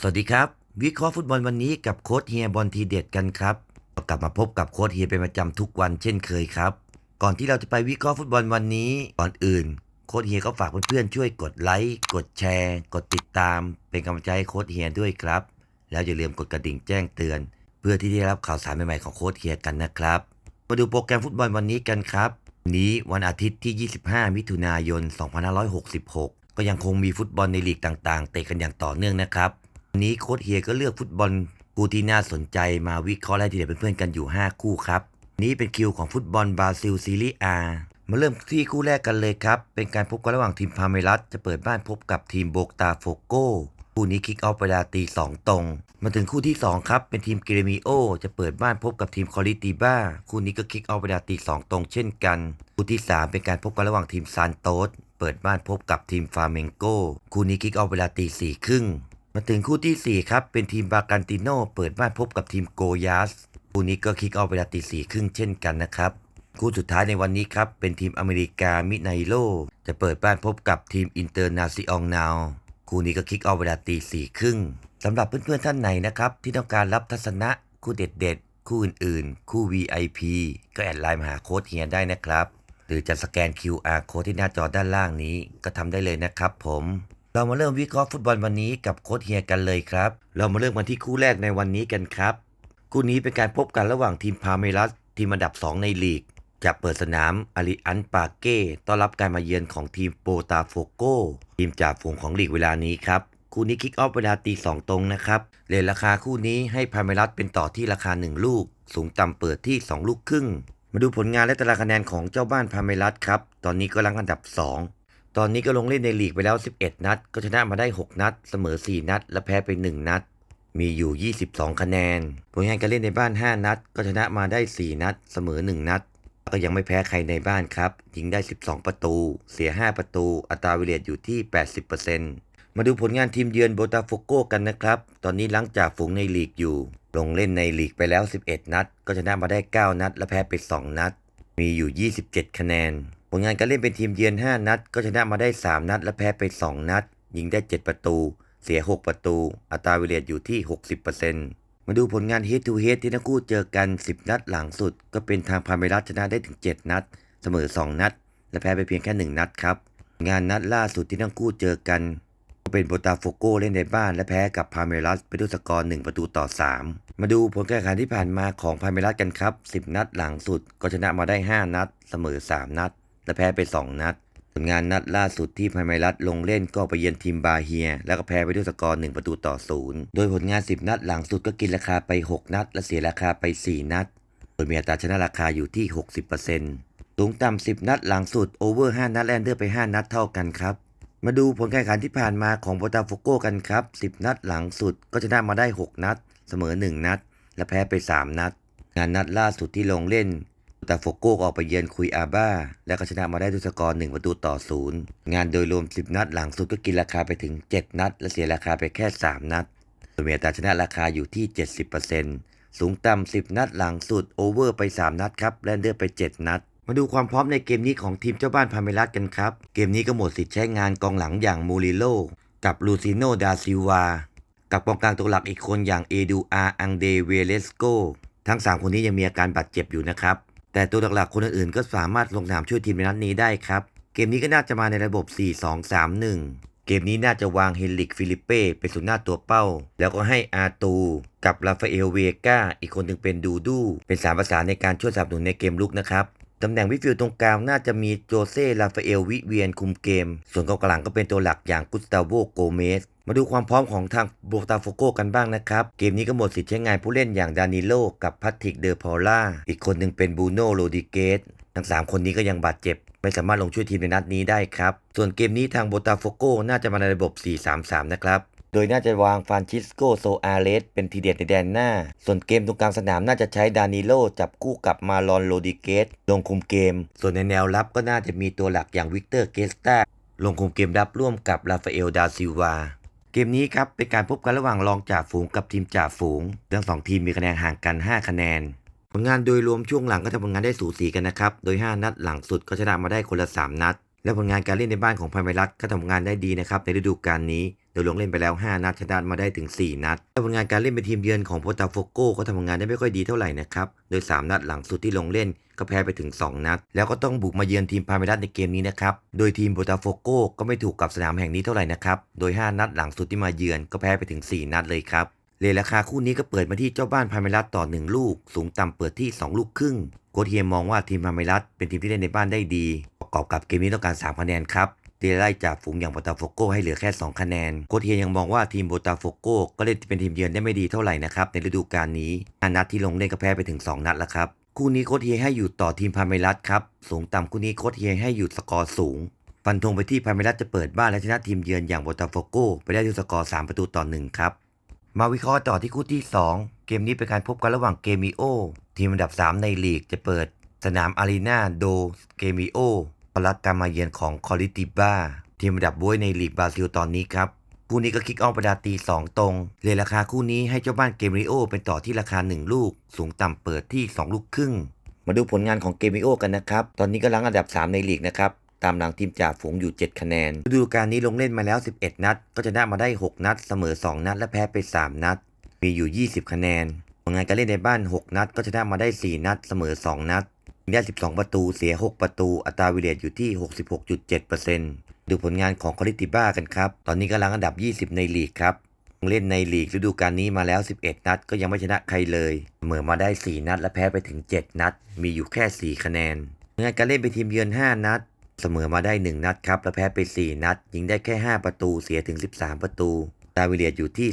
สวัสดีครับ วิเคราะห์ฟุตบอลวันนี้กับโค้ชเฮียบอลทีเด็ดกันครับ กลับมาพบกับโค้ชเฮียเป็นประจำทุกวันเช่นเคยครับ ก่อนที่เราจะไปวิเคราะห์ฟุตบอลวันนี้ก่อนอื่น โค้ชเฮียก็ฝากเพื่อนๆช่วยกดไลค์กดแชร์ กดติดตาม เป็นกำลังใจให้โค้ชเฮียด้วยครับ แล้วอย่าลืมกดกระดิ่งแจ้งเตือน เพื่อที่จะได้รับข่าวสารใหม่ๆของโค้ชเฮียกันนะครับมาดูโปรแกรมฟุตบอลวันนี้กันครับวันนี้วันอาทิตย์ที่ 25 มิถุนายน 2566 ก็ยังคงมีฟุตบอลในลีกต่างๆ เตะกันอย่างต่อเนื่องนะครับ นนี้โค้ชเฮียก็เลือกฟุตบอลคู่ที่น่าสนใจมาวิเคราะห์และทีเด็ดเพื่อนกันอยู่ 5 คู่ครับ นี้เป็นคิวของฟุตบอลบราซิลซีรีส์อามาเริ่มที่คู่แรกกันเลยครับ เป็นการพบกันระหว่างทีมพาเมรัสจะเปิดบ้านพบกับทีมโบกตาโฟโก้คู่นี้คิกออฟเวลาตี2ตรง มาถึงคู่ที่ 2 ครับ เป็นทีมเกเรมิโอ จะเปิดบ้านพบกับทีมคอริติบ้าคู่นี้ก็คิกออฟเวลาตี2ตรง เช่นกัน คู่ที่ 3 เป็นการพบกันระหว่างทีมซานโตสเปิดบ้านพบกับทีมฟาเมงโกคู่นี้คิกออฟเวลาตีสี่ครึ่ง มาถึงคู่ที่ 4 ครับ เป็นทีมบากันติโนเปิดบ้านพบกับทีมโกยาสคู่นี้ก็คิกออฟเวลาตีสี่ครึ่งเช่นกันนะครับ คู่สุดท้ายในวันนี้ครับ เป็นทีมอเมริกามิไนโลจะเปิดบ้านพบกับทีมอินเตอร์นาซิองนาวคู่นี้ก็คิกออฟเวลาตีสี่ครึ่งสำหรับเพื่อนๆท่านไหนนะครับ ที่ต้องการรับทัศนะคู่เด็ดๆ คู่อื่นๆ คู่ VIP ก็แอดไลน์มาหาโค้ดเฮียได้นะครับ หรือจะสแกน QR โค้ดที่หน้าจอด้านล่างนี้ก็ทำได้เลยนะครับผม เรามาเริ่มวิเคราะห์ฟุตบอลวันนี้กับโค้ชเฮียกันเลยครับ เรามาเริ่มกันที่คู่แรกในวันนี้กันครับ คู่นี้เป็นการพบกันระหว่างทีมพาเมรัสทีมอันดับ 2 ในลีกจะเปิดสนามอาริอันปาเก้ต้อนรับการมาเยือนของทีมโปตาโฟโกทีมจ่าฝูงของลีกเวลานี้ครับ คู่นี้คิกออฟเวลาตีสองตรงนะครับเลทราคาคู่นี้ให้พาเมรัสเป็นต่อที่ราคา 1 ลูก สูงต่ำเปิดที่ 2 ลูกครึ่ง มาดูผลงานและตารางคะแนนของเจ้าบ้านพาเมรัสครับ ตอนนี้ก็รังอันดับ 2 ตอนนี้ก็ลงเล่นในลีกไปแล้ว 11 นัด ก็ชนะมาได้ 6 นัด เสมอ 4 นัด และแพ้ไป 1 นัด มีอยู่ 22 คะแนนผลงานการเล่นในบ้าน 5 นัด ก็ชนะมาได้ 4 นัด เสมอ 1 นัด ก็ยังไม่แพ้ใครในบ้านครับ ยิงได้ 12 ประตู เสีย 5 ประตู อัตราวิเลตอยู่ที่ 80%มาดูผลงานทีมเยือนโบตาโฟโกกันนะครับ ตอนนี้หลังจากฝูงในลีกอยู่ ลงเล่นในลีกไปแล้ว 11 นัด ก็ชนะมาได้ 9 นัด และแพ้ไป 2 นัด มีอยู่ 27 คะแนน ลงานการเล่นเป็นทีมเยือน 5 นัด ก็ชนะมาได้ 3 นัด และแพ้ไป 2 นัด ยิงได้ 7 ประตู เสีย 6 ประตู อัตราวิเลตอยู่ที่ 60%มาดูผลงาน Head to Head ที่ทั้งคู่เจอกัน 10 นัดหลังสุด ก็เป็นทางพาเมรัสชนะได้ถึง 7 นัด เสมอ 2 นัด และแพ้ไปเพียงแค่ 1 นัดครับ งานนัดล่าสุดที่ทั้งคู่เจอกันก็เป็นโบตาโฟโกเล่นในบ้านและแพ้กับพาเมรัสไปด้วยสกอร์ 1 ประตูต่อ 3 มาดูผลการแข่งขันที่ผ่านมาของพาเมรัสกันครับ 10 นัดหลังสุด ก็ชนะมาได้ 5 นัด เสมอ 3 นัด และแพ้ไป 2 นัด ผลงานนัดล่าสุดที่พาเมรัสลงเล่นก็ไปเยือนทีมบาเฮีย แล้วก็แพ้ไปด้วยสกอร์ 1 ประตูต่อ 0 โดยผลงาน 10 นัดหลังสุดก็กินราคาไป 6 นัด และเสียราคาไป 4 นัด โดยมีอัตราชนะราคาอยู่ที่ 60%สูงต่ำ10 นัดหลังสุดโอเวอร์ 5 นัดแลนเดอร์ไป 5 นัดเท่ากันครับมาดูผลการแข่งขันที่ผ่านมาของโบตาโฟโกกันครับ 10 นัดหลังสุดก็ชนะมาได้ 6 นัด เสมอ 1 นัด และแพ้ไป 3 นัด งานนัดล่าสุดที่ลงเล่น โบตาโฟโกก็ออกไปเยือนคุยอาบ้า และก็ชนะมาได้ด้วยสกอร์1ประตูต่อ0งานโดยรวม 10 นัดหลังสุดก็กินราคาไปถึง 7 นัด และเสียราคาไปแค่ 3 นัดโดยมีอัตาชนะราคาอยู่ที่ 70%สูงต่ำ10 นัดหลังสุดโอเวอร์ไป 3 นัดครับแลนเดอร์ไป 7 นัด มาดูความพร้อมในเกมนี้ของทีมเจ้าบ้านพาเมรัสกันครับ เกมนี้ก็หมดสิทธิ์ใช้งานกองหลังอย่างมูริโลกับลูซิโนดาซิวากับกองกลางตัวหลักอีกคนอย่างเอดูอาอังเดเวเลสโกทั้ง 3 คนนี้ยังมีอาการบาดเจ็บอยู่นะครับ แต่ตัวหลักๆ คนอื่นๆ ก็สามารถลงนามช่วยทีมในนัดนี้ได้ครับ เกมนี้ก็น่าจะมาในระบบ 4-2-3-1 เกมนี้น่าจะวางเฮนริกฟิลิเป้เป็นศูนย์หน้าตัวเป้า แล้วก็ให้อาตูกับราฟาเอลเวกาอีกคนหนึ่งเป็นดูดูเป็นสามภาษานในการช่วยสนับสนุนในเกมลุกนะครับตำแหน่งวิฟิลตรงกลางน่าจะมีโจเซ่ราฟาเอล วิเวียนคุมเกม ส่วนกองกลางก็เป็นตัวหลักอย่างกุสตาโว โกเมส มาดูความพร้อมของทางโบตาโฟโกกันบ้างนะครับ เกมนี้ก็หมดสิทธิ์ใช้งานผู้เล่นอย่างดานิโลกับพัตติกเดอพอล่า อีกคนหนึ่งเป็นบูโนโรดิเกสทั้ง 3 คนนี้ก็ยังบาดเจ็บ ไม่สามารถลงช่วยทีมในนัดนี้ได้ครับ ส่วนเกมนี้ทางโบตาโฟโกน่าจะมาในระบบ 4-3-3 นะครับ โดยน่าจะวางฟรานชิสโกโซอาเลสเป็นทีเด็ดในแดนหน้า ส่วนเกมตรงกลางสนามน่าจะใช้ดานิโลจับคู่กับมาลอนโรดิเกสลงคุมเกม ส่วนในแนวรับก็น่าจะมีตัวหลักอย่างวิกเตอร์เกสตาลงคุมเกมรับร่วมกับราฟาเอลดาซิลวา เกมนี้ครับเป็นการพบกันระหว่างรองจ่าฝูงกับทีมจ่าฝูงทั้งสองทีมมีคะแนนห่างกัน 5 คะแนน ผลงานโดยรวมช่วงหลังก็ทำผลงานได้สูสีกันนะครับ โดย 5 นัดหลังสุดก็ชนะมาได้คนละ 3 นัด และผลงานการเล่นในบ้านของพาเมรัสก็ทำงานได้ดีนะครับในฤดูกาลนี้ โดยลงเล่นไปแล้ว 5 นัดชนะมาได้ถึง 4 นัด และผลงานการเล่นเป็นทีมเยือนของโปตาโฟโกก็ทำงานได้ไม่ค่อยดีเท่าไหร่นะครับ โดย 3 นัดหลังสุดที่ลงเล่น ก็แพ้ไปถึง 2 นัด แล้วก็ต้องบุกมาเยือนทีมพาเมรัสในเกมนี้นะครับ โดยทีมโปตาโฟโกก็ไม่ถูกกับสนามแห่งนี้เท่าไหร่นะครับ โดย 5 นัดหลังสุดที่มาเยือนก็แพ้ไปถึง 4 นัดเลยครับเลทราคาคู่นี้ก็เปิดมาที่เจ้าบ้านพาเมรัสต่อ 1 ลูก สูงต่ำเปิดที่ 2 ลูกครึ่งโค้ชเฮียมองว่าทีมพาเมรัสเป็นทีมที่เล่นในบ้านได้ดี ประกอบกับเกมนี้ต้องการ 3 คะแนนครับเดไล่จากฝูงอย่างโบตาโฟโกให้เหลือแค่ 2 คะแนน โคเฮียยังมองว่าทีมโบตาโฟโกก็เล่นเป็นทีมเยือนได้ไม่ดีเท่าไหร่นะครับในฤดูกาลนี้นัดที่ลงเล่นก็แพ้ไปถึง 2 นัดแล้วครับ คู่นี้โค้ชเฮียให้อยู่ต่อทีมพาเมรัสครับ สูงต่ำคู่นี้โค้ชเฮียให้อยู่สกอร์สูง ฟันธงไปที่พาเมรัสจะเปิดบ้านและชนะทีมเยือนอย่างโบตาโฟโกไปได้ด้วยสกอร์ 3 ประตูต่อ 1 ครับ มาวิเคราะห์ต่อที่คู่ที่ 2 เกมนี้เป็นการพบกันระหว่างเกมิโอ ทีมอันดับ 3 ในลีกจะเปิด สนามอารีนาโดเกมิโอปรับการมาเยือนของคอริติบ้าทีมอันดับบวยในลีกบราซิลตอนนี้ครับ คู่นี้ก็คิกออฟประดาตี 2 ตรง เลยราคาคู่นี้ให้เจ้าบ้านเกมริโอเป็นต่อที่ราคา 1 ลูก สูงต่ำเปิดที่ 2 ลูกครึ่ง มาดูผลงานของเกมริโอกันนะครับ ตอนนี้ก็ลังอันดับ 3 ในลีกนะครับ ตามหลังทีมจ่าฝูงอยู่ 7 คะแนนฤดูกาลนี้ลงเล่นมาแล้ว 11 นัด ก็ชนะมาได้ 6 นัด เสมอ 2 นัด และแพ้ไป 3 นัด มีอยู่ 20 คะแนนผลงานการเล่นในบ้าน 6 นัด ก็ชนะมาได้ 4 นัด เสมอ 2 นัดมีได้ 12 ประตู เสีย 6 ประตู อัตราวิเลตอยู่ที่ 66.7% ดูผลงานของคอริติบ้ากันครับ ตอนนี้กำลังอันดับ 20 ในลีกครับลงเล่นในลีกฤดูกาลนี้มาแล้ว 11 นัด ก็ยังไม่ชนะใครเลยเสมอมาได้ 4 นัด และแพ้ไปถึง 7 นัด มีอยู่แค่ 4 คะแนนงานการเล่นเป็นทีมเยือน 5 นัด เสมอมาได้ 1 นัดครับ และแพ้ไป 4 นัด ยิงได้แค่ 5 ประตู เสียถึง 13 ประตู ดาวิเลียอยู่ที่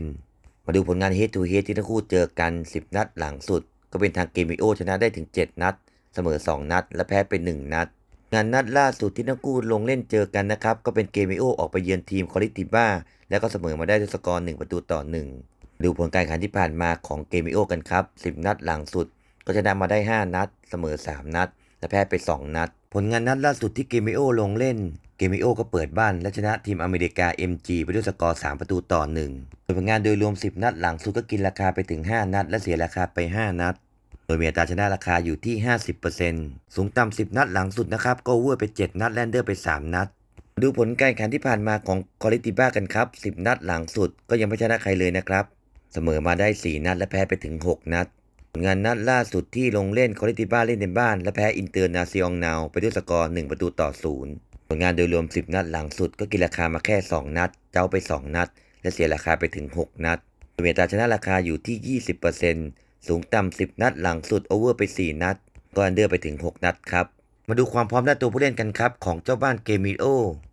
0%มาดูผลงาน Head to Head ที่ทั้งคู่เจอกัน 10 นัดหลังสุด ก็เป็นทางเกมิโอชนะได้ถึง 7 นัด เสมอ 2 นัด และแพ้ไป 1 นัด งานนัดล่าสุดที่ทั้งคู่ลงเล่นเจอกันนะครับ ก็เป็นเกมิโอออกไปเยือนทีมคอริติบ้าแล้วก็เสมอมาได้ด้วยสกอร์1ประตูต่อ 1 ดูผลการแข่งขันที่ผ่านมาของเกมิโอกันครับ 10 นัดหลังสุด ก็ชนะมาได้ 5 นัด เสมอ 3 นัด และแพ้ไป 2 นัด ผลงานนัดล่าสุดที่เกมิโอลงเล่น เกมิโอก็เปิดบ้านและชนะทีมอเมริกา MG ไปด้วยสกอร์3ประตูต่อ1โดยผลงานโดยรวม 10 นัดหลังสุดก็กินราคาไปถึง 5 นัด และเสียราคาไป 5 นัด โดยมีอัตราชนะราคาอยู่ที่ 50%สูงต่ำ10 นัดหลังสุดนะครับก็เวอร์ไป 7 นัดแลนเดอร์ไป 3 นัด ดูผลการแข่งที่ผ่านมาของคอริติบ้ากันครับ 10 นัดหลังสุดก็ยังไม่ชนะใครเลยนะครับ เสมอมาได้ 4 นัดและแพ้ไปถึง 6 นัด ผลงานนัดล่าสุดที่ลงเล่นคอริติบ้าเล่นในบ้าน และแพ้อินเตอร์นาซิองนาวไปด้วยสกอร์ 1 ประตูต่อ 0 ผลงานโดยรวม 10 นัดหลังสุดก็กินราคามาแค่ 2 นัด เจ้าไป 2 นัด และเสียราคาไปถึง 6 นัดโดยมีอัตาชนะราคาอยู่ที่ 20% สูงต่ำ10 นัดหลังสุดโอเวอร์ไป 4 นัด ก็อันเดอร์ไปถึง 6 นัดครับ มาดูความพร้อมด้านตัวผู้เล่นกันครับ ของเจ้าบ้านเกมิโอ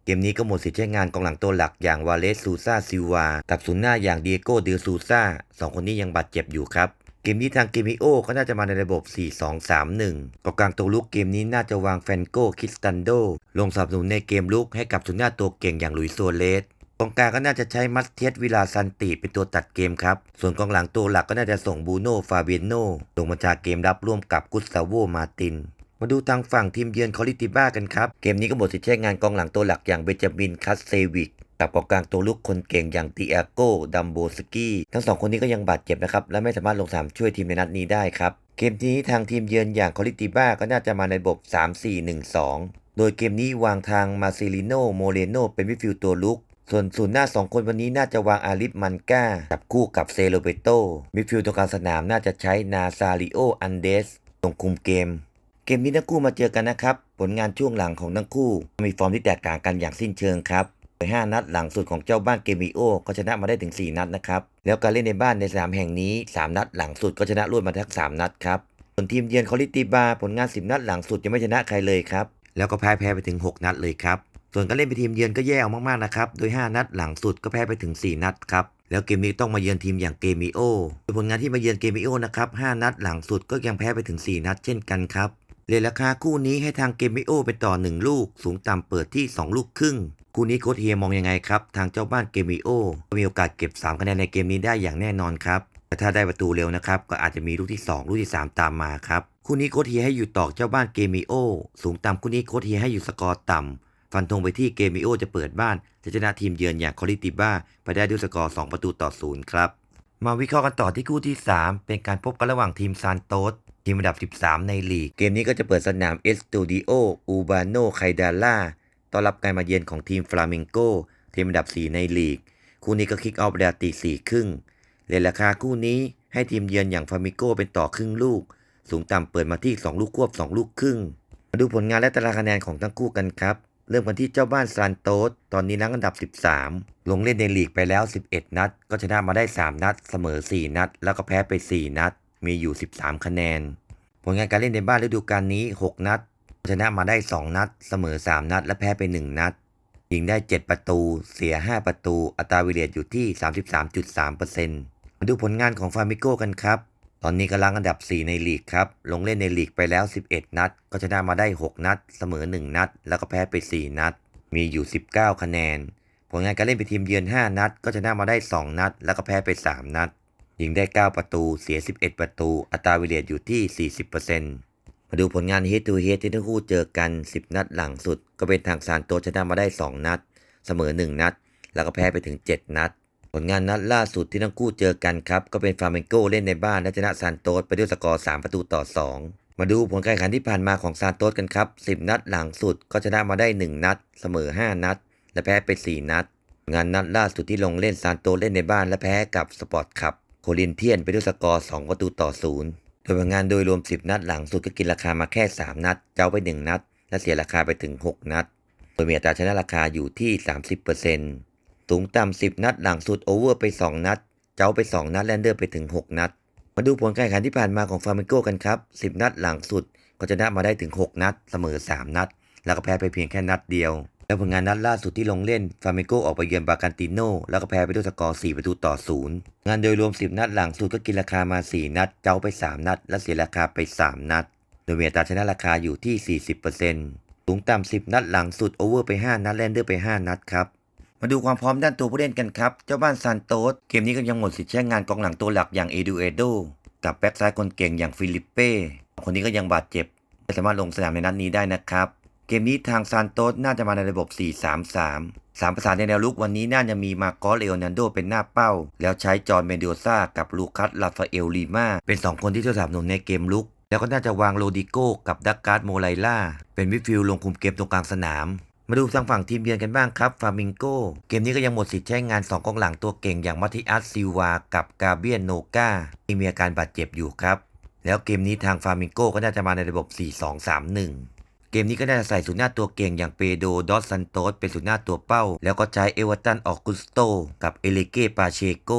เกมนี้ก็หมดสิทธิ์ใช้งานกองหลังตัวหลักอย่างวาเลสซูซาซิวา กับศูนย์หน้าอย่างเดียโกเดลซูซาสองคนนี้ยังบาดเจ็บอยู่ครับเกมนี้ทางเกมิโอก็น่าจะมาในระบบ 4-2-3-1กองกลางตัวลุกเกมนี้น่าจะวางแฟนโกคิสตันโด ลงสนับสนุนในเกมลุกให้กับศูนย์หน้าตัวเก่งอย่างหลุยสโซเลส กองกลางก็น่าจะใช้มัสเทียสวิลาซันติเป็นตัวตัดเกมครับ ส่วนกองหลังตัวหลักก็น่าจะส่งบูโน่ฟาเบียโน่ลงมาจากเกมรับร่วมกับกุสตาโวมาตินมาดูทางฝั่งทีมเยือนคอริติบ้ากันครับ เกมนี้ก็หมดสิทธิ์ใช้งานกองหลังตัวหลักอย่างเบนจามินคัสเซวิกกับกองกลางตัวลุกคนเก่งอย่างติอาโกดัมโบสกี้ทั้งสองคนนี้ก็ยังบาดเจ็บนะครับ และไม่สามารถลงสนามช่วยทีมในนัดนี้ได้ครับ เกมนี้ทางทีมเยือนอย่างคอริติบ้าก็น่าจะมาในระบบ 3-4-1-2 โดยเกมนี้วางทางมาซิลิโนโมเรโนเป็นมิฟิลตัวลุก ส่วนศูนย์หน้า 2 คนวันนี้น่าจะวางอาริฟมันก้าจับคู่กับเซโลเบโตมิดฟิลด์ตรงกลางสนามน่าจะใช้นาซาริโออันเดสตรงคุมเกม เกมนี้ทั้งคู่มาเจอกันนะครับ ผลงานช่วงหลังของทั้งคู่ มีฟอร์มที่แตกต่างกันอย่างสิ้นเชิงครับโดย5นัดหลังสุดของเจ้าบ้านเกมิโอก็ชนะมาได้ถึง 4 นัดนะครับ แล้วการเล่นในบ้านในสนามแห่งนี้ 3 นัดหลังสุดก็ชนะรวดมาทั้ง 3 นัดครับ ส่วนทีมเยือนคอริติบาผลงาน 10 นัดหลังสุดยังไม่ชนะใครเลยครับ แล้วก็แพ้แพ้ไปถึง 6 นัดเลยครับ ส่วนการเล่นเป็นทีมเยือนก็แย่มากๆนะครับ โดย 5 นัดหลังสุดก็แพ้ไปถึง 4 นัดครับ แล้วเกมนี้ต้องมาเยือนทีมอย่างเกมิโอผลงานที่มาเยือนเกมิโอนะครับ 5 นัดหลังสุดก็ยังแพ้ไปถึง 4 นัดเช่นกันครับเลทราคาคู่นี้ให้ทางเกมิโอไปต่อ 1 ลูก สูงต่ำเปิดที่ 2 ลูกครึ่ง คู่นี้โค้ชเฮียมองยังไงครับ ทางเจ้าบ้านเกมิโอมีโอกาสเก็บ 3 คะแนนในเกมนี้ได้อย่างแน่นอนครับแต่ถ้าได้ประตูเร็วนะครับ ก็อาจจะมีลูกที่ 2 ลูกที่ 3 ตามมาครับ คู่นี้โค้ชเฮียให้อยู่ต่อเจ้าบ้านเกมิโอ สูงต่ำคู่นี้โค้ชเฮียให้อยู่สกอร์ต่ำ ฟันธงไปที่เกมิโอจะเปิดบ้าน จะชนะทีมเยือนอย่างคอริติบ้าไปได้ด้วยสกอร์ 2 ประตูต่อศูนย์ครับ มาวิเคราะห์กันต่อที่คู่ที่ 3 เป็นการพบกันระหว่างทีมซานโตสทีมอันดับ 13 ในลีก เกมนี้ก็จะเปิดสนามเอสตูดิโออูบาโนไคดาล่าต้อนรับการมาเยือนของทีมฟลาเมงโกทีมอันดับ 4 ในลีก คู่นี้ก็คิกออฟเวลาตีสี่ครึ่งเลทราคาคู่นี้ให้ทีมเยือนอย่างฟามงโกเป็นต่อครึ่งลูก สูงต่ำเปิดมาที่ 2 ลูกควบ 2 ลูกครึ่ง มาดูผลงานและตารางคะแนนของทั้งคู่กันครับ เริ่มกันที่เจ้าบ้านซานโตสตอนนี้นังอันดับ 13 ลงเล่นในลีกไปแล้ว 11 นัด ก็ชนะมาได้ 3 นัด เสมอ 4 นัด แล้วก็แพ้ไป 4 นัด มีอยู่ 13 คะแนน ผลงานการเล่นในบ้านฤดูกาลนี้ 6 นัด ชนะมาได้ 2 นัด เสมอ 3 นัด และแพ้ไป 1 นัด ยิงได้ 7 ประตู เสีย 5 ประตู อัตราวิเลียอยู่ที่ 33.3%มาดูผลงานของฟาร์มิโก้กันครับ ตอนนี้กำลังอันดับ 4 ในลีกครับ ลงเล่นในลีกไปแล้ว 11 นัด ก็ชนะมาได้ 6 นัด เสมอ 1 นัด แล้วก็แพ้ไป 4 นัด มีอยู่ 19 คะแนน ผลงานการเล่นเป็นทีมเยือน 5 นัด ก็ชนะมาได้ 2 นัด แล้วก็แพ้ไป 3 นัด ยิงได้ 9 ประตู เสีย 11 ประตู อัตราวิเลียอยู่ที่ 40%มาดูผลงาน Head to Head ที่ทั้งคู่เจอกัน 10 นัดหลังสุด ก็เป็นทางซานโตชนะมาได้ 2 นัด เสมอ 1 นัด แล้วก็แพ้ไปถึง 7 นัด ผลงานนัดล่าสุดที่ทั้งคู่เจอกันครับ ก็เป็นฟาร์เมนโกเล่นในบ้านและชนะซานโตสไปด้วยสกอร์ 3 ประตูต่อ 2 มาดูผลการแข่งขันที่ผ่านมาของซานโตสกันครับ 10 นัดหลังสุดก็ชนะมาได้ 1 นัด เสมอ 5 นัด และแพ้ไป 4 นัด งานนัดล่าสุดที่ลงเล่นซานโตสเล่นในบ้านและแพ้กับสปอร์ตคับโคลินเทียนไปด้วยสกอร์ 2 ประตูต่อ 0 โดยผลงานโดยรวม 10 นัดหลังสุดก็กินราคามาแค่ 3 นัด เจ้าไป 1 นัด และเสียราคาไปถึง 6 นัด โดยมีอัตราชนะราคาอยู่ที่ 30% สูงต่ำ10นัดหลังสุดโอเวอร์ไป 2 นัด เจ้าไป 2 นัดแลนเดอร์ไปถึง 6 นัด มาดูผลการแข่งขันที่ผ่านมาของฟาร์มิโกกันครับ 10 นัดหลังสุดก็ชนะมาได้ถึง 6 นัด เสมอ 3 นัด แล้วก็แพ้ไปเพียงแค่นัดเดียว แล้วผลงานนัดล่าสุดที่ลงเล่นฟาร์มิโกออกไปเยือนบากันติโนแล้วก็แพ้ไปด้วยสกอร์4ประตูต่อ 0 งานโดยรวม 10 นัดหลังสุดก็กินราคามา 4 นัด เจ้าไป 3 นัด และเสียราคาไป 3 นัด โดยเมีอัตาชนะราคาอยู่ที่ 40%สูงต่ำ10 นัดหลังสุดโอเวอร์ไป 5 นัดแลนเดอร์ไป 5 นัดครับ มาดูความพร้อมด้านตัวผู้เล่นกันครับ เจ้าบ้านซานโตสเกมนี้ก็ยังหมดสิทธิ์ใช้งานกองหลังตัวหลักอย่างเอดูเอโดกับแบ็กซ้ายคนเก่งอย่างฟิลิปเป้คนนี้ก็ยังบาดเจ็บ ไม่สามารถลงสนามในนัดนี้ได้นะครับ เกมนี้ทางซานโตสน่าจะมาในระบบ 4-3-3สามประสานในแนวลุกวันนี้น่าจะมีมาโกสเลโอนันโดเป็นหน้าเป้า แล้วใช้จอห์นเมนโดซากับลูคัสลาฟาเอลลีมาเป็น 2 คนที่ช่วยสนับสนุนในเกมลุก แล้วก็น่าจะวางโรดิโก้กับดักการ์ดโมไลล่าเป็นมิฟิล์ลงคุมเกมตรงกลางสนาม มาดูทางฝั่งทีมเยือนกันบ้างครับฟามิงโกเกมนี้ก็ยังหมดสิทธิ์ใช้งาน 2กองหลังตัวเก่งอย่างมัติอัสซิลวา กับกาเบียนโนกาที่มีอาการบาดเจ็บอยู่ครับ แล้วเกมนี้ทางฟามิงโกก็น่าจะมาในระบบ 4-2-3-1เกมนี้ก็น่าจะใส่ศูนย์หน้าตัวเก่งอย่างเปโดดอสซันโตสเป็นศูนย์หน้าตัวเป้า แล้วก็ใช้เอเวอร์ตันออกกุสโต กับเอเลเกปาเชโก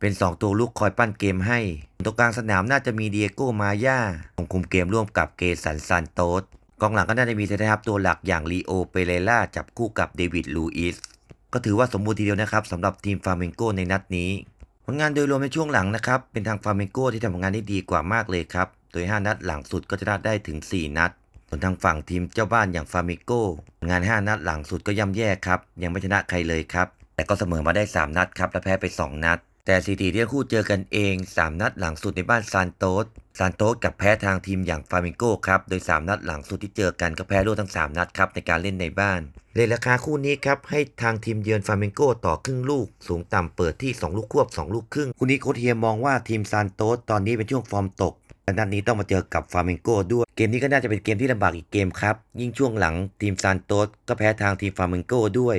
เป็น 2 ตัวลูกคอยปั้นเกมให้ ตรงกลางสนามน่าจะมีเดียโกมาย่าลงคุมเกมร่วมกับเกสันซานโตส กองหลังก็น่าจะมีเซนเตอร์ฮับตัวหลักอย่างลีโอเปเรล่าจับคู่กับเดวิดลูอิสก็ถือว่าสมบูรณ์ทีเดียวนะครับสำหรับทีมฟาร์เมงโกในนัดนี้ผลงานโดยรวมในช่วงหลังนะครับเป็นทางฟาร์เมงโกที่ทำผลงานได้ดีกว่ามากเลยครับโดย 5 นัดหลังสุดก็ชนะได้ถึง 4 นัดส่วนทางฝั่งทีมเจ้าบ้านอย่างฟาร์เมงโกผลงาน 5 นัดหลังสุดก็ย่ำแย่ครับยังไม่ชนะใครเลยครับแต่ก็เสมอมาได้ 3 นัดครับและแพ้ไป 2 นัด แต่สถิติที่ทั้งคู่เจอกันเอง 3 นัดหลังสุดในบ้านซานโตสซานโตสกับแพ้ทางทีมอย่างฟาร์มิงโกครับ โดย 3 นัดหลังสุดที่เจอกันก็แพ้รวดทั้ง 3 นัดครับในการเล่นในบ้านเลยราคาคู่นี้ครับ ให้ทางทีมเยือนฟาร์มิงโกต่อครึ่งลูก สูงต่ำเปิดที่ 2 ลูกควบ 2 ลูกครึ่ง คู่นี้โค้ชเฮียมองว่าทีมซานโตสตอนนี้เป็นช่วงฟอร์มตกและนัดนี้ต้องมาเจอกับฟาร์มิงโกด้วย เกมนี้ก็น่าจะเป็นเกมที่ลำบากอีกเกมครับ ยิ่งช่วงหลังทีมซานโตสก็แพ้ทางทีมฟาร์มิงโกด้วย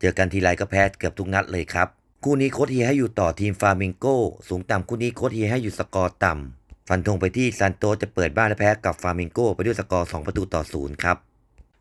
เจอกันทีไรก็แพ้เกือบทุกนัดเลยครับ คู่นี้โค้ชเฮียให้อยู่ต่อทีมฟาร์มิงโกสูงต่ำคู่นี้โค้ชเฮียให้อยู่สกอร์ต่ำฟันธงไปที่ซานโตจะเปิดบ้านและแพ้กับฟาร์มิงโกไปด้วยสกอร์2ประตูต่อศูนย์ครับ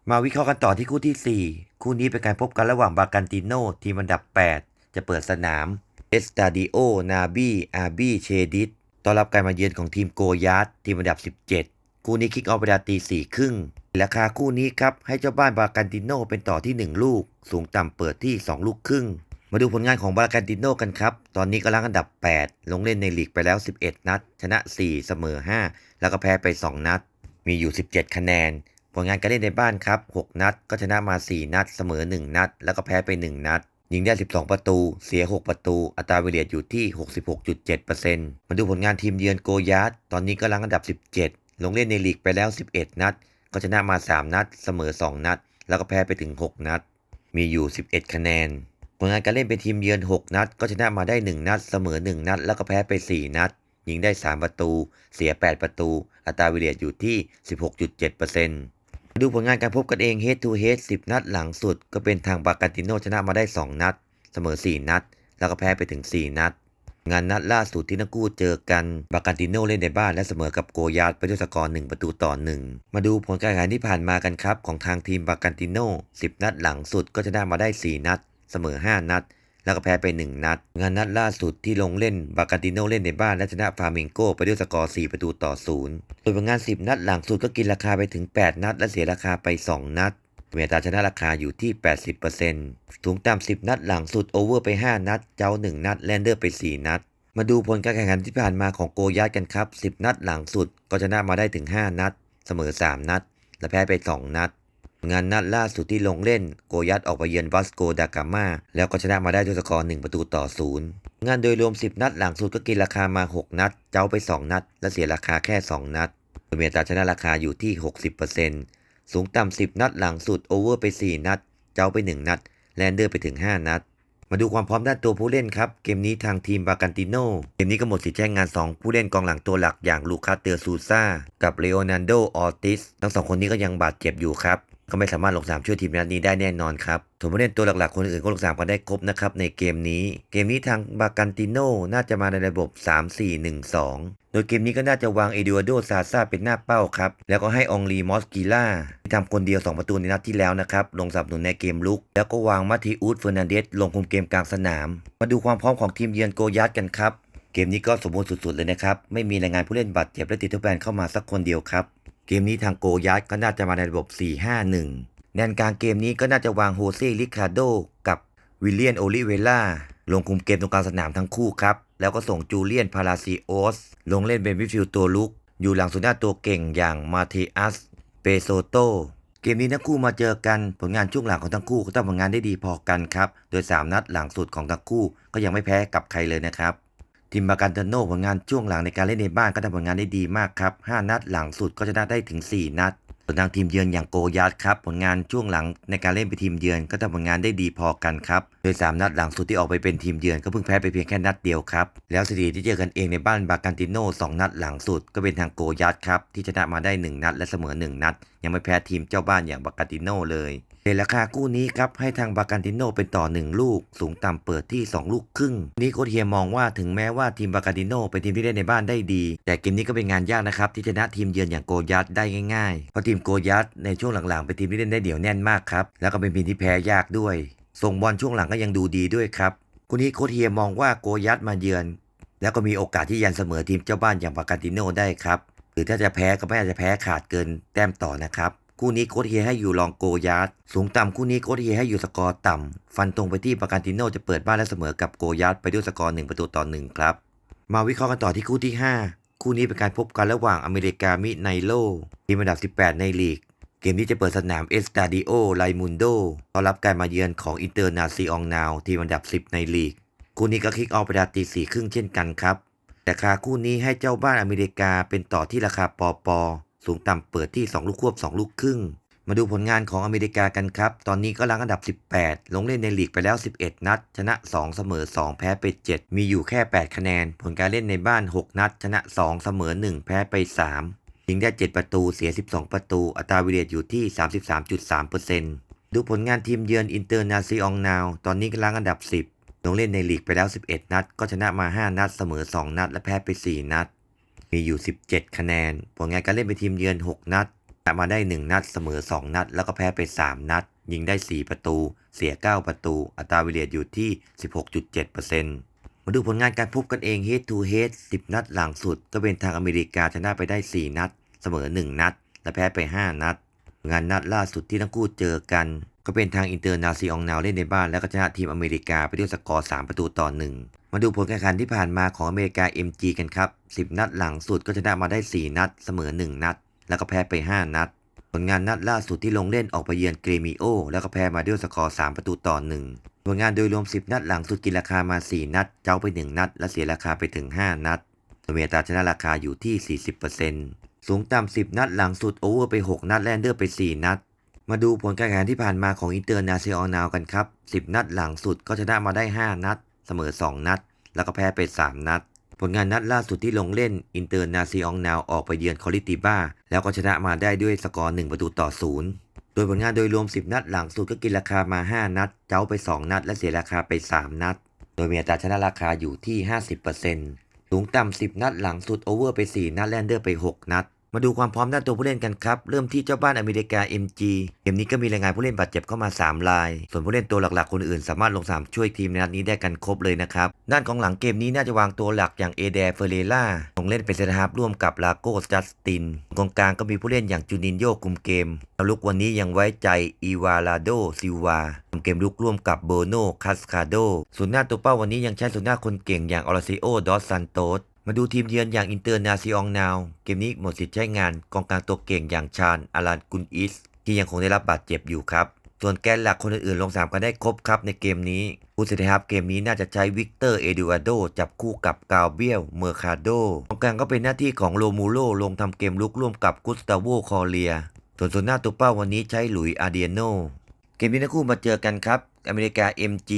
มาวิเคราะห์กันต่อที่คู่ที่ 4 คู่นี้เป็นการพบกันระหว่างบากันติโนทีมอันดับ 8 จะเปิดสนามเอสตาดิโอนาบีอาบีเชดิตต้อนรับการมาเยือนของทีมโกยาร์ดทีมอันดับ 17 คู่นี้คิกออฟเวลาตีสี่ครึ่งราคาคู่นี้ครับให้เจ้าบ้านบากันติโนเป็นต่อที่ 1 ลูก สูงต่ำเปิดที่ 2 ลูกครึ่ง มาดูผลงานของบากันติโนกันครับ ตอนนี้กำลังอันดับ 8 ลงเล่นในลีกไปแล้ว 11 นัด ชนะ 4 เสมอ 5 แล้วก็แพ้ไป 2 นัด มีอยู่ 17 คะแนน ผลงานการเล่นในบ้านครับ 6 นัด ก็ชนะมา 4 นัด เสมอ 1 นัด แล้วก็แพ้ไป 1 นัด ยิงได้ 12 ประตู เสีย 6 ประตู อัตราเวลียอยู่ที่ 66.7%มาดูผลงานทีมเยือนโกยาร์ดตอนนี้กำลังอันดับ 17 ลงเล่นในลีกไปแล้ว 11 นัด ก็ชนะมา 3 นัด เสมอ 2 นัด แล้วก็แพ้ไปถึง 6 นัด มีอยู่ 11 คะแนน ผลงานการเล่นเป็นทีมเยือน 6 นัด ก็ชนะมาได้ 1 นัด เสมอ 1 นัด แล้วก็แพ้ไป 4 นัด ยิงได้ 3 ประตู เสีย 8 ประตู อัตราวิเลียอยู่ที่ 16.7%ดูผลงานการพบกันเอง head to head 10 นัดหลังสุด ก็เป็นทางบาการติโนชนะมาได้ 2 นัด เสมอ 4 นัด แล้วก็แพ้ไปถึง 4 นัด งานนัดล่าสุดที่ทั้งคู่เจอกันบาการติโนเล่นในบ้านและเสมอกับโกยาตไปด้วยสกอร์1ประตูต่อ 1 มาดูผลการแข่งขันที่ผ่านมากันครับของทางทีมบาการติโน10 นัดหลังสุดก็ชนะมาได้ 4 นัด เสมอ 5 นัด แล้วก็แพ้ไป 1 นัด งานนัดล่าสุดที่ลงเล่นบาการติโนเล่นในบ้านและชนะฟาเมงโกไปด้วยสกอร์ 4 ประตูต่อ0โดยผลงาน 10 นัดหลังสุดก็กินราคาไปถึง 8 นัด และเสียราคาไป 2 นัดเมีอัตาชนะราคาอยู่ที่ 80%สูงต่ำ10 นัดหลังสุดโอเวอร์ไป 5 นัด เจ้า 1 นัด แลนเดอร์ไป 4 นัด มาดูผลการแข่งขันที่ผ่านมาของโกยัตกันครับ 10 นัดหลังสุดก็ชนะมาได้ถึง 5 นัด เสมอ 3 นัด และแพ้ไป 2 นัด งานนัดล่าสุดที่ลงเล่น โกยัตออกไปเยือนวัสโกดากามาแล้วก็ชนะมาได้ด้วยสกอร์1ประตูต่อ0งานโดยรวม 10 นัดหลังสุดก็กินราคามา 6 นัด เจ้าไป 2 นัด และเสียราคาแค่ 2 นัดโดยมีอัตาชนะราคาอยู่ที่ 60%สูงต่ำ10 นัดหลังสุดโอเวอร์ไป 4 นัด เจ้าไป 1 นัด แลนเดอร์ไปถึง 5 นัด มาดูความพร้อมด้านตัวผู้เล่นครับ เกมนี้ทางทีมบากันติโนเกมนี้ก็หมดสิทธิ์ใช้งาน 2 ผู้เล่นกองหลังตัวหลักอย่างลูคาเตอร์ซูซากับเลโอนันโดออติสทั้งสองคนนี้ก็ยังบาดเจ็บอยู่ครับ ก็ไม่สามารถลงสนามช่วยทีมนัดนี้ได้แน่นอนครับส่วนผู้เล่นตัวหลักๆ คนอื่นก็ลงสนามกันได้ครบนะครับในเกมนี้ เกมนี้ทางบากันติโน่น่าจะมาในระบบ 3-4-1-2 โดยเกมนี้ก็น่าจะวางเอดิโอโดซาซาเป็นหน้าเป้าครับ แล้วก็ให้องลีมอสกิล่าที่ทำคนเดียว 2 ประตูในนัดที่แล้วนะครับ ลงสนับสนุนในเกมลุก แล้วก็วางมาติอุสเฟอร์นันเดสลงคุมเกมกลางสนาม มาดูความพร้อมของทีมเยือนโกยัตกันครับเกมนี้ก็สมบูรณ์สุดๆเลยนะครับไม่มีรายงานผู้เล่นบาดเจ็บและติดทดแบนเข้ามาสักคนเดียวครับ เกมนี้ทางโกยัตก็น่าจะมาในระบบ 4-5-1 แนนกลางเกมนี้ก็น่าจะวางโฮเซ่ลิคาโดกับวิลเลียนโอลิเวล่าลงคุมเกมตรงกลางสนามทั้งคู่ครับ แล้วก็ส่งจูเลียนพาราซิโอส ลงเล่นเป็นวิฟิลตัวลุก อยู่หลังสุดหน้าตัวเก่งอย่างมาเทอัส เปโซโต เกมนี้ทั้งคู่มาเจอกันผลงานช่วงหลังของทั้งคู่ก็ทำผลงานได้ดีพอกันครับ โดย 3 นัดหลังสุดของทั้งคู่ก็ยังไม่แพ้กับใครเลยนะครับ ทีมบากันเตโนผลงานช่วงหลังในการเล่นในบ้านก็ทำผลงานได้ดีมากครับ 5 นัดหลังสุดก็ชนะได้ถึง 4 นัด ส่วนทางทีมเยือนอย่างโกยัตครับผลงานช่วงหลังในการเล่นเป็นทีมเยือนก็ทำผลงานได้ดีพอกันครับ โดย 3 นัดหลังสุดที่ออกไปเป็นทีมเยือนก็เพิ่งแพ้ไปเพียงแค่นัดเดียวครับ แล้วสถิติที่เจอกันเองในบ้านบากันติโน่2นัดหลังสุดก็เป็นทางโกยัตครับที่ชนะมาได้ 1 นัดและเสมอ 1 นัด ยังไม่แพ้ทีมเจ้าบ้านอย่างบากันติโน่เลย เดราคาคู่นี้ครับให้ทางบากันติโนเป็นต่อ 1 ลูก สูงต่ำเปิดที่ 2 ลูกครึ่ง นี่โคเฮียมองว่าถึงแม้ว่าทีมบากันติโนเป็นทีมที่เล่นในบ้านได้ดี แต่เกมนี้ก็เป็นงานยากนะครับ ที่ชนะทีมเยือนอย่างโกยัตได้ง่ายๆ เพราะทีมโกยัตในช่วงหลังๆเป็นทีมที่เล่นได้เดี่ยวแน่นมากครับแล้วก็เป็นทีมที่แพ้ยากด้วย ส่งบอลช่วงหลังก็ยังดูดีด้วยครับคู่นี้โคเฮียมองว่าโกยัตมาเยือน แล้วก็มีโอกาสที่ยันเสมอทีมเจ้าบ้านอย่างบากันติโนได้ครับหรือถ้าจะแพ้ก็ไม่อาจจะแพ้ขาดเกินแต้มต่อนะครับ คู่นี้โค้ชเฮียให้อยู่ลองโกยัตสูงต่ำคู่นี้โค้ชเฮียให้อยู่สกอร์ต่ำ ฟันตรงไปที่บากันติโน่จะเปิดบ้านและเสมอกับโกยัตไปด้วยสกอร์1ประตูต่อ1ครับ มาวิเคราะห์กันต่อที่คู่ที่ 5 คู่นี้เป็นการพบกันระหว่างอเมริกามิไนโลทีมอันดับ 18 ในลีก เกมที่จะเปิดสนามเอสตาดิโอไลมุนโดต้อนรับการมาเยือนของอินเตอร์นาซีองนาวทีมอันดับ 10 ในลีก คู่นี้ก็คิกออฟไปดาตีสี่ครึ่งเช่นกันครับแต่คาคู่นี้ให้เจ้าบ้านอเมริกาเป็นต่อที่ราคาปอปอ สูงต่ำเปิดที่ 2 ลูกควบ 2 ลูกครึ่ง มาดูผลงานของอเมริกากันครับ ตอนนี้ก็ล้างอันดับ 18 ลงเล่นในลีกไปแล้ว 11 นัด ชนะ 2 เสมอ 2 แพ้ไป 7 มีอยู่แค่ 8 คะแนน ผลการเล่นในบ้าน 6 นัด ชนะ 2 เสมอ 1 แพ้ไป 3 ยิงได้ 7 ประตู เสีย 12 ประตู อัตราวิเลียอยู่ที่ 33.3%ดูผลงานทีมเยือนอินเตอร์นาซีองนาว ตอนนี้ก็ล้างอันดับ 10 ลงเล่นในลีกไปแล้ว 11 นัด ก็ชนะมา 5 นัด เสมอ 2 นัด และแพ้ไป 4 นัด มีอยู่ 17 คะแนน ผลงานการเล่นเป็นทีมเยือน 6 นัดชนะมาได้ 1 นัดเสมอ 2 นัด แล้วก็แพ้ไป 3 นัด ยิงได้ 4 ประตู เสีย 9 ประตู อัตราวิเลียอยู่ที่ 16.7%มาดูผลงานการพบกันเอง head to head 10 นัดหลังสุด ก็เป็นทางอเมริกาชนะไปได้ 4 นัด เสมอ 1 นัด และแพ้ไป 5 นัด งานนัดล่าสุดที่ทั้งคู่เจอกัน ก็เป็นทางอินเตอร์นาซีองนาวเล่นในบ้าน แล้วก็ชนะทีมอเมริกาไปด้วยสกอร์ 3 ประตูต่อ 1 มาดูผลการแข่งขันที่ผ่านมาของอเมริกา MG กันครับ 10 นัดหลังสุดก็ชนะมาได้ 4 นัด เสมอ 1 นัด แล้วก็แพ้ไป 5 นัด ผลงานนัดล่าสุดที่ลงเล่นออกไปเยือนเกรมิโอ แล้วก็แพ้มาด้วยสกอร์ 3 ประตูต่อ 1 ผลงานโดยรวม 10 นัดหลังสุดกินราคามา 4 นัด เจ้าไป 1 นัด และเสียราคาไปถึง 5 นัดโดยมีอัตาชนะราคาอยู่ที่ 40%สูงต่ำ10 นัดหลังสุดโอเวอร์ไป 6 นัดแลนเดอร์ไป 4 นัดมาดูผลการแข่งขันที่ผ่านมาของอินเตอร์นาซีออนาวกันครับ 10 นัดหลังสุดก็ชนะมาได้ 5 นัด เสมอ 2 นัด แล้วก็แพ้ไป 3 นัด ผลงานนัดล่าสุดที่ลงเล่นอินเตอร์นาซิองนาวออกไปเยือนคอริติบ้า แล้วก็ชนะมาได้ด้วยสกอร์ 1 ประตูต่อศูนย์โดยผลงานโดยรวม 10 นัดหลังสุดก็กินราคามา 5 นัด เจ้าไป 2 นัด และเสียราคาไป 3 นัด โดยมีอัตราชนะราคาอยู่ที่ 50%สูงต่ำ10 นัดหลังสุดโอเวอร์ไป 4 นัดแลนเดอร์ไป 6 นัด มาดูความพร้อมด้านตัวผู้เล่นกันครับ เริ่มที่เจ้าบ้านอเมริกา MG เกมนี้ก็มีรายงานผู้เล่นบาดเจ็บเข้ามา 3 ราย ส่วนผู้เล่นตัวหลักๆคนอื่นสามารถลงสนามช่วยทีมในนัดนี้ได้กันครบเลยนะครับ ด้านของหลังเกมนี้น่าจะวางตัวหลักอย่างเอเดเฟเรล่าลงเล่นเป็นเซนเตอร์ฮาร์ร่วมกับลาโกสจัสตินกองกลางก็มีผู้เล่นอย่างจูนินโยคุมเกมล้วลุกวันนี้ยังไว้ใจอีวาลาโดซิวาทำเกมลุกร่วมกับโบโนคาสคาโดส่วนหน้าตัวเป้าวันนี้ยังใช้ส่วนหน้าคนเก่งอย่างออร์ซิโอดอสซันโตส มาดูทีมเยือนอย่างอินเตอร์นาซิองนาว เกมนี้หมดสิทธิ์ใช้งานกองกลางตัวเก่งอย่างชาญอารันกุนอิส ที่ยังคงได้รับบาดเจ็บอยู่ครับ ส่วนแกนหลักคนอื่นๆ ลงสามกันได้ครบครับในเกมนี้ผู้เสียทัพเกมนี้น่าจะใช้วิกเตอร์เอดูอาโดจับคู่กับกาเบียลเมอร์คาโดกองกลางก็เป็นหน้าที่ของโลมูโลลงทำเกมลุกร่วมกับกุสตาโวคอเลีย ส่วนส่วนหน้าตัวเป้าวันนี้ใช้หลุยอาเดียโน เกมนี้ทั้งคู่มาเจอกันครับ อเมริกา MG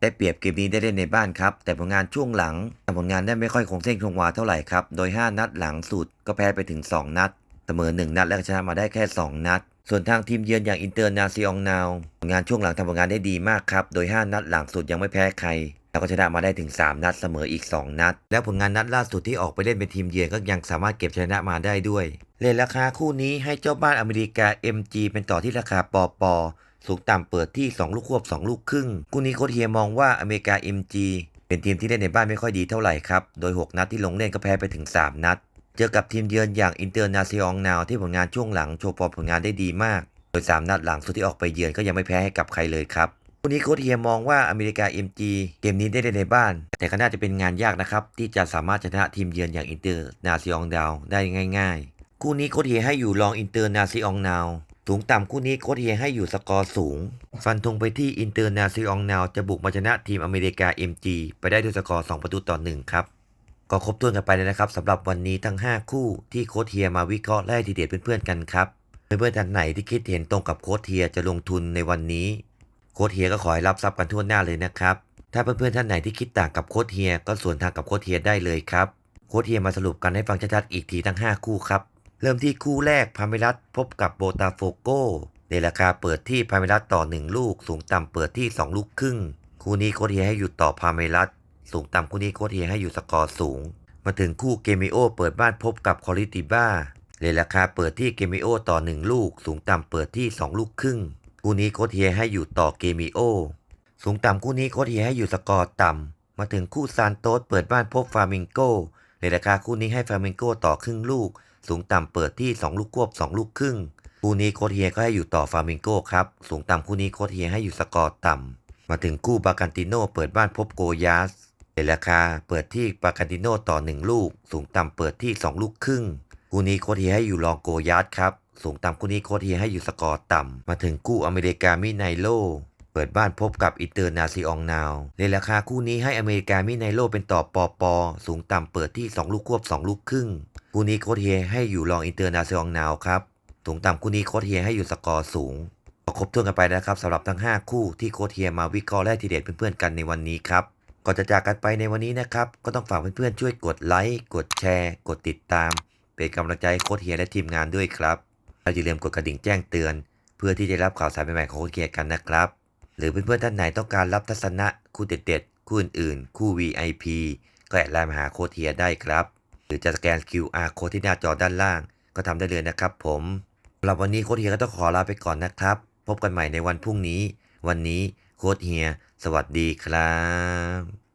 ได้เปรียบเกมนี้ได้เล่นในบ้านครับ แต่ผลงานช่วงหลังทำผลงานได้ไม่ค่อยคงเส้นคงวาเท่าไหร่ครับ โดย 5 นัดหลังสุดก็แพ้ไปถึง 2 นัด เสมอ 1 นัดและชนะมาได้แค่ 2 นัด ส่วนทางทีมเยือนอย่างอินเตอร์นาซิองนาวผลงานช่วงหลังทำผลงานได้ดีมากครับ โดย 5 นัดหลังสุดยังไม่แพ้ใครแล้วก็ชนะมาได้ถึง 3 นัดเสมออีก 2 นัด แล้วผลงานนัดล่าสุดที่ออกไปเล่นเป็นทีมเยือนก็ยังสามารถเก็บชนะมาได้ด้วย เลทราคาคู่นี้ให้เจ้าบ้านอเมริกา MG เป็นต่อที่ราคาปอปอ สูงต่ำเปิดที่ 2 ลูกควบ 2 ลูกครึ่งคู่นี้โค้ชเฮียมองว่าอเมริกา MG เป็นทีมที่เล่นในบ้านไม่ค่อยดีเท่าไหร่ครับ โดย 6 นัดที่ลงเล่นก็แพ้ไปถึง 3 นัด เจอกับทีมเยือนอย่างอินเตอร์นาซิองนาวที่ผลงานช่วงหลังโชว์ฟอร์มผลงานได้ดีมาก โดย 3 นัดหลังสุดที่ออกไปเยือนก็ยังไม่แพ้ให้กับใครเลยครับคู่นี้โค้ชเฮียมองว่าอเมริกา MG เกมนี้ได้ในบ้าน แต่ก็น่าจะเป็นงานยากนะครับ ที่จะสามารถชนะทีมเยือนอย่างอินเตอร์นาซิองนาวได้ง่าย ๆ คู่นี้โค้ชเฮียให้อยู่รองอินเตอร์นาซิองนาว สูงต่ำคู่นี้โค้ชเฮียให้อยู่สกอร์สูง ฟันธงไปที่อินเตอร์นาซิองนาวจะบุกมาชนะทีมอเมริกา MG ไปได้ด้วยสกอร์ 2 ประตูต่อ 1 ครับ ก็ครบถ้วนกันไปเลยนะครับสำหรับวันนี้ทั้ง 5 คู่ที่โค้ชเฮียมาวิเคราะห์และให้ทีเด็ดเพื่อนๆกันครับเพื่อนๆท่านไหนที่คิดเห็นตรงกับโค้ชเฮียจะลงทุนในวันนี้ โค้ชเฮียก็ขอให้รับทรัพย์กันทั่วหน้าเลยนะครับถ้าเพื่อนๆท่านไหนที่คิดต่างกับโค้ชเฮียก็ส่วนทางกับโค้ชเฮียได้เลยครับโค้ชเฮียมาสรุปกันให้ฟังชัดๆอีกทีทั้ง 5 คู่ครับ เริ่มที่คู่แรกพาเมรัสพบกับโบตาโฟโกในราคาเปิดที่พาเมรัสต่อ 1 ลูก สูงต่ำเปิดที่ 2 ลูกครึ่ง คู่นี้โค้ชเฮียให้อยู่ต่อพาเมรัสสูงต่ำคู่นี้โค้ชเฮียให้อยู่สกอร์สูง มาถึงคู่เกมิโอเปิดบ้านพบกับคอริติบ้าในราคาเปิดที่เกมิโอต่อ 1 ลูก สูงต่ำเปิดที่ 2 ลูกครึ่ง คู่นี้โค้ชเฮียให้อยู่ต่อเกมิโอสูงต่ำคู่นี้โค้ชเฮียให้อยู่สกอร์ต่ำมาถึงคู่ซานโตสเปิดบ้านพบฟามิงโกในราคาคู่นี้ให้ฟามิงโกต่อครึ่งลูก สูงต่ำเปิดที่ 2 ลูกควบ 2 ลูกครึ่ง คู่นี้โค้ชเฮียก็ให้อยู่ต่อฟามิงโกครับ สูงต่ำคู่นี้โค้ชเฮียให้อยู่สกอร์ต่ำ มาถึงคู่บากันติโนเปิดบ้านพบโกยาสในราคาเปิดที่บากันติโนต่อ 1 ลูก สูงต่ำเปิดที่ 2 ลูกครึ่ง คู่นี้โค้ชเฮียให้อยู่รองโกยาสครับสูงต่ำคู่นี้โค้ชเฮียให้อยู่สกอร์ต่ำ มาถึงคู่อเมริกามิไนโลเปิดบ้านพบกับอินเตอร์นาซิองนาวในราคาคู่นี้ให้อเมริกามิไนโลเป็นต่อปอปอ สูงต่ำเปิดที่ 2 ลูกควบ 2 ลูกครึ่ง คู่นี้โค้ชเฮียให้อยู่รองอินเตอร์นาซองนาวครับสูงต่ำคู่นี้โค้ชเฮียให้อยู่สกอร์สูงครบถ้วนกันไปนะครับสำหรับทั้ง 5 คู่ที่โค้ชเฮียมาวิเคราะห์และทีเด็ดเพื่อนๆกันในวันนี้ครับก่อนจะจากกันไปในวันนี้นะครับ ก็ต้องฝากเพื่อนๆช่วยกดไลค์กดแชร์ กดติดตาม เป็นกำลังใจโค้ชเฮียและทีมงานด้วยครับและอย่าลืมกดกระดิ่งแจ้งเตือน เพื่อที่จะรับข่าวสารใหม่ๆของโค้ชเฮียกันนะครับ หรือเพื่อนๆท่านไหนต้องการรับทัศนะ คู่เด็ดๆคู่อื่นๆคู่ VIP ก็แอดไลน์มาหาโค้ชเฮียได้ครับ หรือจะสแกน QR โค้ดที่หน้าจอด้านล่าง ก็ทำได้เลยนะครับผมสำหรับวันนี้โค้ดเฮียก็ต้องขอลาไปก่อนนะครับ พบกันใหม่ในวันพรุ่งนี้ วันนี้โค้ดเฮีย สวัสดีครับ